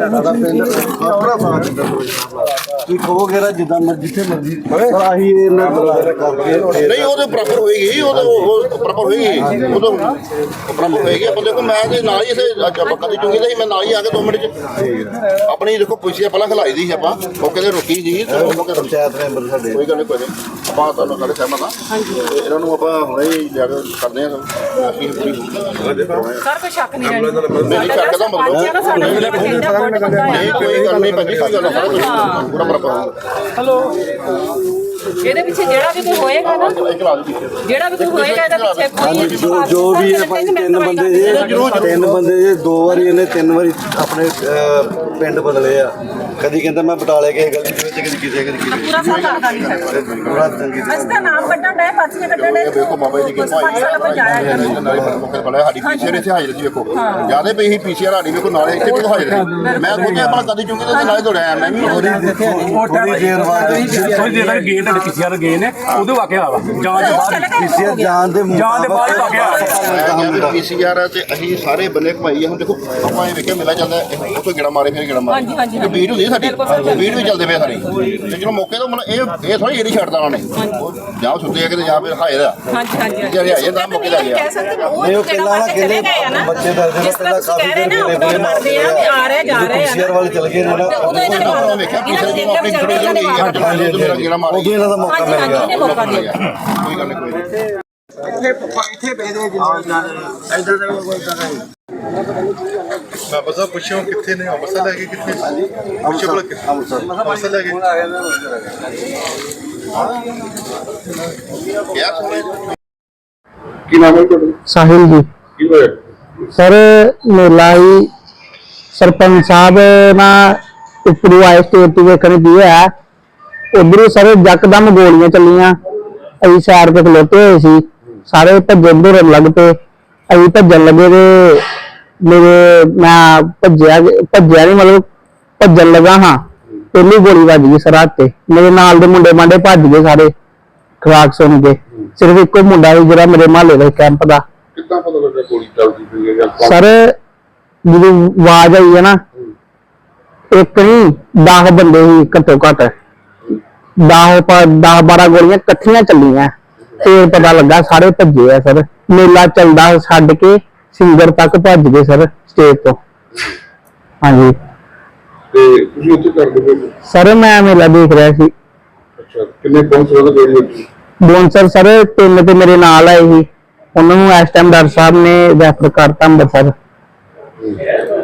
ਸਾਡਾ ਪਿੰਡ ਆਪਣਾ ਸਾਥ ਕੀ ਕਹੋਗੇ ਨਾ ਜਿੱਦਾਂ ਮਰਜ਼ੀ ਜਿੱਥੇ ਮਰਜ਼ੀ। ਪਰ ਆਹੀ ਇਹਨਾਂ ਬਰਾਦਰ ਕਰਕੇ ਨਹੀਂ ਉਹਦੇ ਬਰਾਬਰ ਹੋਏਗੀ ਉਹਦੇ ਉਹ ਬਰਾਬਰ ਹੋਏਗੀ। ਉਹਦੇ ਬਰਾਬਰ ਹੋਏਗੀ ਆਪਾਂ ਦੇਖੋ ਮੈਂ ਤੇ ਨਾਲ ਹੀ ਇਸੇ ਅੱਜ ਆਪਾਂ ਕਦੀ ਚੁੰਗੀ ਸੀ ਮੈਂ ਨਾਲ ਹੀ ਆ ਕੇ 2 ਮਿੰਟ ਚ ਆਪਣੀ ਦੇਖੋ ਪੁੱਛਿਆ ਪਹਿਲਾਂ ਖਲਾਈ ਦੀ ਸੀ ਆਪਾਂ ਮੌਕੇ ਤੇ ਰੁਕੀ ਤੇ ਉਹ ਤੇ ਪੰਚਾਇਤ ਮੈਂਬਰ ਸਾਡੇ। ਕੋਈ ਗੱਲ ਨਹੀਂ ਕੋਈ ਨਹੀਂ। ਆਪਾਂ ਤੁਹਾਨੂੰ ਸਾਡੇ ਸਹਿਮਤ ਹਾਂਜੀ। ਇਹਨਾਂ ਨੂੰ ਆਪਾਂ ਹੁਣੇ ਹੀ ਜਾ ਕੇ ਕਰਦੇ ਹਾਂ। ਅਸੀਂ ਪੂਰੀ ਸਰ ਕੋਈ ਸ਼ੱਕ ਨਹੀਂ ਰਹਿਣੀ ਨਹੀਂ ਸ਼ੱਕ ਦਾ ਮਤਲਬ ਆ, ਆ। ਨਹੀਂ ਕੋਈ ਗੱਲ ਨਹੀਂ ਭਾਜੀ ਕੋਈ ਗੱਲ ਨਹੀਂ ਸਾਰਾ ਕੁਝ ਪੂਰਾ ਬਰਾਬਰ ਹੋਊਗਾ ਇਹਦੇ ਪਿੱਛੇ ਜਿਹੜਾ ਵੀ ਕੋਈ ਹੋਏਗਾ ਨਾ ਇੱਕ ਲਾ ਦਿਓ ਜਿਹੜਾ ਵੀ ਕੋਈ ਹੋਏਗਾ ਇਹਦੇ ਪਿੱਛੇ ਕੋਈ ਜੋ ਜੋ ਵੀ ਹੈ ਭਾਈ ਤਿੰਨ ਬੰਦੇ ਜੇ ਤਿੰਨ ਬੰਦੇ ਜੇ ਦੋ ਵਾਰੀ ਇਹਨੇ ਤਿੰਨ ਵਾਰੀ ਆਪਣੇ ਅਹ, ਪਿੰਡ ਬਦਲੇ ਆ। ਕਦੀ ਕਹਿੰਦਾ ਮੈਂ ਬਟਾਲੇ ਗਏ ਗਲੀ ਦੇ ਵਿੱਚ ਕਦੀ ਕਿਸੇ ਕਦੀ ਕਿਸੇ ਪੂਰਾ ਸਾਲ ਲੱਗਦਾ ਨਹੀਂ ਸਾਡਾ ਬੜਾ ਤੰਗੀ ਅਸੀਂ ਤਾਂ ਨਾਮ ਕੱਢਣ ਡਏ ਪਰਚੀਆਂ ਕੱਢਣ ਡਏ ਦੇਖੋ ਬਾਬਾ ਜੀ ਦੀ ਕਿਰਪਾ ਪੰਜ ਸਾਲ ਆਪਾਂ ਜਾਇਆ ਹੀ। ਨਹੀਂ। ਨਾਲੇ ਮੌਕੇ ਬੜਾ ਸਾਡੀ ਪੀਸੀਆਰ ਇੱਥੇ ਹਾਜ਼ਰ ਸੀ ਵੇਖੋ ਜ਼ਿਆਦਾ ਪਈ ਸੀ ਪੀਸੀਆਰ ਸਾਡੀ ਵੇਖੋ ਨਾਲੇ ਇੱਥੇ ਵੀ ਹਾਜ਼ਰ ਸੀ ਮੈਂ ਖੁਦ ਆਪਣਾ ਕਦੀ ਚੁੰਗੀ ਤੇ ਨਾਲੇ ਦੌੜਿਆ ਮੈਂ ਵੀ ਥੋੜੀ ਦੇਰ ਬਾਅਦ ਥੋੜੀ ਦੇਰ ਤੱਕ ਗੇਟ ਸਾਡੇ ਪਿੱਛੇ ਗਏ ਨੇ ਉਦੋਂ ਵਾਕਿਆ ਵਾ। ਜਾਂਚ ਤੋਂ ਬਾਅਦ ਕਿਸੇ ਜਾਨ ਦੇ ਜਾਣ ਦੇ ਬਾਅਦ ਵਾਕਿਆ ਪੀਸੀਆਰ ਤੇ ਅਸੀਂ ਸਾਰੇ ਬੰਨੇ ਘਮਾਈ ਹੁਣ ਦੇਖੋ ਆਪਾਂ ਇਹ ਵੇਖਿਆ ਮੇਲਾ ਚੱਲਦਾ ਉਹ ਤੋਂ ਗੇੜਾ ਮਾਰੇ ਫਿਰ ਗੇੜਾ ਮਾਰੇ। ਹਾਂਜੀ, ਹਾਂਜੀ, ਸਾਡੀ। ਚੱਲਦੇ ਪਏ ਸਾਰੀ ਤੇ ਚਲੋ ਮੌਕੇ ਤੋਂ ਮਨ ਇਹ ਇਹ ਥੋੜੀ ਜਿਹੜੀ ਛੱਡਦਾ ਉਹਨਾਂ ਨੇ। ਉਹ ਜਾਂ ਸੁੱਤੇ ਆ ਕਿਤੇ ਜਾਂ ਫਿਰ ਹਾਜ਼ਰ ਆ ਹਾਂਜੀ ਹਾਂਜੀ ਜਿਹੜੇ ਆਏ ਤਾਂ ਮੌਕੇ ਦਾ ਗਿਆ ਕਹਿ ਸਕਦੇ ਉਹ ਨਹੀਂ ਉਹ ਜਿਹੜਾ ਚਲੇ ਗਏ ਆ ਨਾ ਬੱਚੇ ਤਰ੍ਹਾਂ ਪਹਿਲਾਂ ਤੁਸੀਂ ਕਾਫੀ ਰਹੇ ਦੇਰ ਨਾ ਦੇ ਉਦੋਂ ਕਰਦੇ ਆ ਵੀ ਆ ਰਹੇ ਜਾ ਰਹੇ ਆ ਪੀਸੀਆਰ ਵਾਲੇ ਚਲ ਗਏ ਨੇ ਨਾ ਉਦੋਂ ਇਹਨਾਂ ਨੇ ਉਹਨਾਂ ਮਾਰ ਵੇਖਿਆ ਪੀਸੀਆਰ ਨੇ ਆਪਣੀ ਥੋੜੀ ਇਹਨਾਂ ਨੇ ਜਿਹੀ ਮਾਰ ਗੇੜਾ ਮਾਰ ਉਹ ਵੀ ਇਹਨਾਂ ਦਾ ਮੌਕਾ ਹਾਂਜੀ ਮਿਲ ਹਾਂਜੀ ਗਿਆ ਉਹਨੇ ਮੌਕਾ ਦੇ ਦਿੱਤਾ। ਕੋਈ ਗੱਲ ਨਹੀਂ ਕੋਈ ਨਹੀਂ। ਬਾਬਾ ਸਾਹਿਬ ਪੁੱਛਿਓ ਕਿੱਥੇ ਨੇ ਅੰਮ੍ਰਿਤਸਰ ਲੈ ਕੇ ਕਿੱਥੇ ਪੁੱਛੋ ਭਲਾ ਕਿੱਥੇ? ਅੰਮ੍ਰਿਤਸਰ। ਲੈ ਕੇ ਕਿਹਾ ਸੁਣੇ ਸਾਹਿਲ ਜੀ। ਕੀ ਹੋਇਆ? ਸਰ ਮੇਲਾ ਹੀ ਸਰਪੰਚ ਸਾਹਿਬ ਨਾ ਉੱਪਰੋਂ ਆਏ ਸਟੇਜ ਤੇ ਵੇਖਣ ਦੀ ਹੈ ਉਧਰੋਂ ਸਰ ਜੱਕਦਮ ਗੋਲੀਆਂ ਚੱਲੀਆਂ। ਅਸੀਂ ਸਾਈਡ ਤੇ ਖਲੋਤੇ ਹੋਏ ਸੀ। ਸਾਰੇ ਭੱਜਣ ਦੌੜਨ ਲੱਗ ਪਏ। ਅਸੀਂ ਭੱਜਣ ਲੱਗੇ ਤੇ ਮੇਰੇ ਮੈਂ ਭੱਜਿਆ ਭੱਜਿਆ ਨਹੀਂ ਮਤਲਬ ਭੱਜਣ ਲੱਗਾ ਹਾਂ। ਪਹਿਲੀ ਗੋਲੀ ਵੱਜ ਗਈ ਸਰ ਹੱਥ ਤੇ। ਮੇਰੇ ਨਾਲ ਦੇ ਮੁੰਡੇ ਮਾਂਡੇ ਭੱਜ ਗਏ ਸਾਰੇ ਖਰਾਕ ਸੁਣ ਕੇ। ਸਿਰਫ ਇੱਕੋ ਮੁੰਡਾ ਸੀ ਜਿਹੜਾ ਮੇਰੇ ਮਹੱਲੇ ਦਾ ਕੈਂਪ ਦਾ। ਕਿੱਦਾਂ ਪਤਾ ਲੱਗਾ ਗੋਲੀ ਚੱਲਦੀ ਪਈ ਹੈ ਜਾਂ ਸਰ ਜਦੋਂ ਆਵਾਜ਼ ਆਈ ਹੈ ਨਾ ਇੱਕ ਨਹੀਂ 10 ਬੰਦੇ ਸੀ ਘੱਟੋ ਘੱਟ। 10 10 12 ਗੋਲੀਆਂ ਇਕੱਠੀਆਂ ਚੱਲੀਆਂ। ਫੇਰ ਪਤਾ ਲੱਗਾ ਸਾਰੇ ਭੱਜੇ ਆ ਸਰ। ਮੇਲਾ ਚੱਲਦਾ ਛੱਡ ਕੇ। ਸਿੰਗਰ ਤੱਕ ਭੱਜ ਗਏ ਸਰ ਸਟੇਜ ਤੋਂ। ਹਾਂਜੀ। ਤੇ ਤੁਸੀਂ ਉੱਥੇ ਕਰਦੇ ਪਏ ਸਰ ਮੈਂ ਮੇਲਾ ਦੇਖ ਰਿਹਾ ਸੀ। ਅੱਛਾ ਕਿੰਨੇ ਪਹੁੰਚ ਰਹੇ ਗੋਲੀ ਲੱਗੀ ਬੋਨਸਰ ਸਰ ਤਿੰਨ ਤੇ ਮੇਰੇ ਨਾਲ ਆਏ ਸੀ। ਉਹਨਾਂ ਨੂੰ ਇਸ ਟਾਈਮ ਡਾਕਟਰ ਸਾਹਿਬ ਨੇ ਰੈਫਰ ਕਰਤਾ ਅੰਮ੍ਰਿਤਸਰ।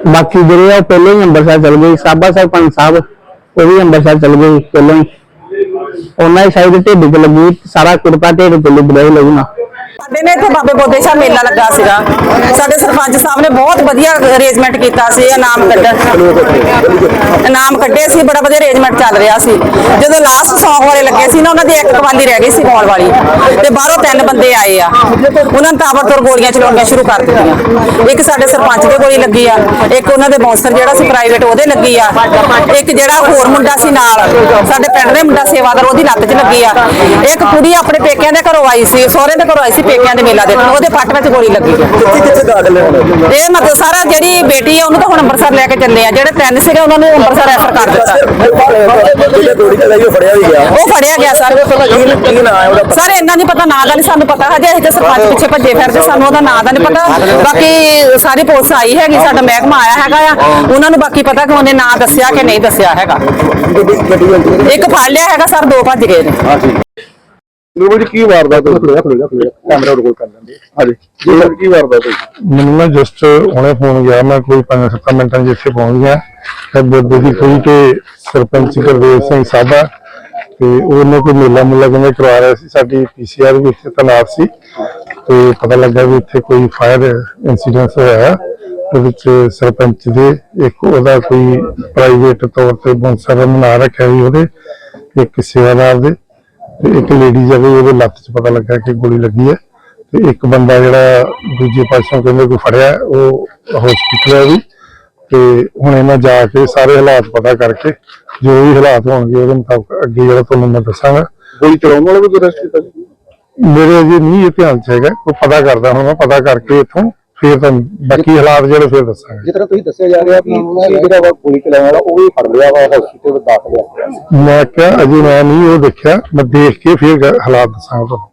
ਬਾਕੀ ਜਿਹੜੇ ਆ ਉਹ ਪਹਿਲੇ ਹੀ ਅੰਮ੍ਰਿਤਸਰ ਚਲ ਗਏ ਸਾਬਾ ਸਰਪੰਚ ਸਾਹਿਬ ਉਹ ਵੀ ਅੰਮ੍ਰਿਤਸਰ ਚਲ ਗਏ ਪਹਿਲਾਂ ਹੀ। ਉਹਨਾਂ ਦੀ ਸ਼ਾਇਦ ਢਿੱਡ ਚ ਲੱਗੀ ਸਾਰਾ ਕੁੜਤਾ ਢਿੱਡ ਤੇ ਲੱਗ ਰਿਹਾ ਲੱਗਣਾ ਸਾਡੇ ਨੇ ਇੱਥੇ ਬਾਬੇ ਬੋਦੇ ਸ਼ਾਹ ਮੇਲਾ ਲੱਗਾ ਸੀਗਾ। ਸਾਡੇ ਸਰਪੰਚ ਸਾਹਿਬ ਨੇ ਬਹੁਤ ਵਧੀਆ ਅਰੇਂਜਮੈਂਟ ਕੀਤਾ ਸੀ ਇਨਾਮ ਕੱਢਣ ਇਨਾਮ ਕੱਢੇ ਸੀ, ਬੜਾ ਵਧੀਆ ਅਰੇਂਜਮੈਂਟ ਚੱਲ ਰਿਹਾ ਸੀ। ਜਦੋਂ ਲਾਸਟ ਸੌਂਗ ਵਾਲੇ ਲੱਗੇ ਸੀ ਨਾ, ਉਹਨਾਂ ਦੀ ਇੱਕ ਕਵਾਲੀ ਰਹਿ ਗਈ ਸੀ ਗਾਉਣ ਵਾਲੀ। ਤੇ ਬਾਹਰੋਂ ਤਿੰਨ ਬੰਦੇ ਆਏ ਆ। ਉਹਨਾਂ ਨੇ ਤਾਬੜਤੋੜ ਗੋਲੀਆਂ ਚਲਾਉਣੀਆਂ ਸ਼ੁਰੂ ਕਰ ਦਿੱਤੀਆਂ। ਇੱਕ ਸਾਡੇ ਸਰਪੰਚ ਦੇ ਗੋਲੀ ਲੱਗੀ ਆ, ਇੱਕ ਉਹਨਾਂ ਦੇ ਬੌਂਸਰ ਜਿਹੜਾ ਸੀ ਪ੍ਰਾਈਵੇਟ ਉਹਦੇ ਲੱਗੀ ਆ। ਇੱਕ ਜਿਹੜਾ ਹੋਰ ਮੁੰਡਾ ਸੀ ਨਾਲ, ਸਾਡੇ ਪਿੰਡ ਦੇ ਮੁੰਡਾ ਸੇਵਾਦਾਰ, ਉਹਦੀ ਲੱਤ 'ਚ ਲੱਗੀ ਆ। ਇੱਕ ਕੁੜੀ ਆਪਣੇ ਪੇਕਿਆਂ ਦੇ ਘਰੋਂ ਆਈ ਸੀ ਸਹੁਰੇ ਦੇ ਘਰੋਂ ਆਈ ਸੀ ਬੇਟੀਆਂ ਦੇ ਮੇਲਾ ਦੇਖਣ, ਉਹਦੇ ਪੱਟ ਵਿੱਚ ਗੋਲੀ ਲੱਗੀ। ਕਿੱਥੇ ਕਿੱਥੇ ਦਾਖਲ ਇਹ ਮਤਲਬ ਸਾਰਾ ਜਿਹੜੀ ਬੇਟੀ ਆ, ਉਹਨੂੰ ਤਾਂ ਹੁਣ ਅੰਮ੍ਰਿਤਸਰ ਲੈ ਕੇ ਚੱਲੇ ਆ। ਜਿਹੜੇ ਤਿੰਨ ਸੀਗੇ, ਉਹਨਾਂ ਨੂੰ ਅੰਮ੍ਰਿਤਸਰ ਰੈਫਰ ਕਰ ਦਿੱਤਾ। ਗੋਲੀ ਚਲਾਈ ਉਹ ਫੜਿਆ ਵੀ ਗਿਆ ਉਹ ਫੜਿਆ ਗਿਆ ਸਰ। ਸਰ, ਇੰਨਾ ਨਹੀਂ ਪਤਾ, ਨਾਂ ਦਾ ਨਹੀਂ ਸਾਨੂੰ ਪਤਾ। ਹਜੇ ਅਸੀਂ ਸਰਪੰਚ ਪਿੱਛੇ ਭੱਜੇ ਫਿਰਦੇ, ਸਾਨੂੰ ਉਹਦਾ ਨਾਂ ਦਾ ਨਹੀਂ ਪਤਾ। ਬਾਕੀ ਸਾਰੀ ਪੁਲਿਸ ਆਈ ਹੈਗੀ, ਸਾਡਾ ਮਹਿਕਮਾ ਆਇਆ ਹੈਗਾ ਆ। ਉਹਨਾਂ ਨੂੰ ਬਾਕੀ ਪਤਾ ਕਿ ਉਹਨੇ ਨਾਂ ਦੱਸਿਆ ਕਿ ਨਹੀਂ ਦੱਸਿਆ ਹੈਗਾ। ਇੱਕ ਫੜ ਲਿਆ ਹੈਗਾ ਸਰ, ਦੋ ਭੱਜ ਗਏ ਨੇ। ਨੂਰ ਜੀ ਕੀ ਵਾਰਦਾਤ ਹੋਈ? ਕੈਮਰਾ ਰੋਲ ਕਰ ਲੈਂਦੇ। ਹਾਂਜੀ। ਜੀ ਕੀ ਵਾਰਦਾਤ ਹੋਈ? ਮੈਨੂੰ ਨਾ ਜਸਟ ਹੁਣੇ ਫੋਨ ਗਿਆ ਮੈਂ ਕੋਈ 5-7 ਮਿੰਟਾਂ ਇੱਥੇ ਪਹੁੰਚ ਗਿਆ। ਤੇ ਬੋਲਦੇ ਸੀ ਕੋਈ ਕਿ ਸਰਪੰਚ ਗੁਰਦੇਵ ਸਿੰਘ ਸਾਬਾ ਤੇ ਉਹਨੇ ਕੋਈ ਮੇਲਾ ਮੁੱਲਾ ਕਹਿੰਦੇ ਕਰਵਾ ਰਿਹਾ ਸੀ ਸਾਡੀ ਪੀਸੀਆਰ ਵੀ ਇੱਥੇ ਤੈਨਾਤ ਸੀ। ਤੇ ਪਤਾ ਲੱਗਾ ਵੀ ਇੱਥੇ ਕੋਈ ਫਾਇਰ ਇਨਸੀਡੈਂਟ ਹੋਇਆ। ਉਹਦੇ ਵਿੱਚ ਸਰਪੰਚ ਦੇ ਇੱਕ ਉਹਦਾ ਕੋਈ ਪ੍ਰਾਈਵੇਟ ਤੌਰ ਤੇ ਬੌਂਸਰ ਬਣਾ ਰੱਖਿਆ ਸੀ ਉਹਦੇ ਇੱਕ ਸੇਵਾਦਾਰ ਦੇ। ਤੇ ਇੱਕ ਲੇਡੀ ਜਾਵੇ ਉਹਦੇ ਲੱਤ 'ਚ ਪਤਾ ਲੱਗਾ ਕਿ ਗੋਲੀ ਲੱਗੀ ਹੈ ਤੇ ਇੱਕ ਬੰਦਾ ਜਿਹੜਾ ਦੂਜੇ ਪਾਸੋਂ ਕਹਿੰਦੇ ਕੋਈ ਫੜਿਆ ਉਹ ਹਸਪੀਟਲ ਹੈ ਵੀ ਤੇ ਹੁਣ ਇਹਨਾਂ ਜਾ ਕੇ ਸਾਰੇ ਹਾਲਾਤ ਪਤਾ ਕਰਕੇ ਜੋ ਵੀ ਹਾਲਾਤ ਹੋਣਗੇ ਉਹਦੇ ਮੁਤਾਬਕ ਅੱਗੇ ਜਿਹੜਾ ਤੁਹਾਨੂੰ ਮੈਂ ਦੱਸਾਂਗਾ। ਗੋਲੀ ਚਲਾਉਣ ਵਾਲਾ ਵੀ ਅਰੈਸਟ ਕੀਤਾ ਮੇਰੇ ਅਜੇ ਨਹੀਂ ਇਹ ਧਿਆਨ 'ਚ ਹੈਗਾ ਕੋਈ ਪਤਾ ਕਰਦਾ ਹੁਣ ਮੈਂ ਪਤਾ ਕਰਕੇ ਇੱਥੋਂ ਫਿਰ ਤਾਂ ਬਾਕੀ ਹਾਲਾਤ ਜਿਹੜੇ ਫਿਰ ਦੱਸਾਂਗੇ। ਜਿਸ ਤਰ੍ਹਾਂ ਤੁਸੀਂ ਦੱਸਿਆ ਜਾ ਰਿਹਾ ਕਿ ਜਿਹੜਾ ਵਾ ਗੋਲੀ ਚਲਾਉਣ ਵਾਲਾ ਉਹ ਵੀ ਫੜ ਲਿਆ ਵਾ ਹਸਪੀਟਲ ਦਾਖਲ ਹੈ ਮੈਂ ਕਿਹਾ ਅਜੇ ਮੈਂ ਨਹੀਂ ਉਹ ਦੇਖਿਆ ਮੈਂ ਦੇਖ ਕੇ ਫਿਰ ਗ- ਹਾਲਾਤ ਦੱਸਾਂਗਾ ਤੁਹਾਨੂੰ।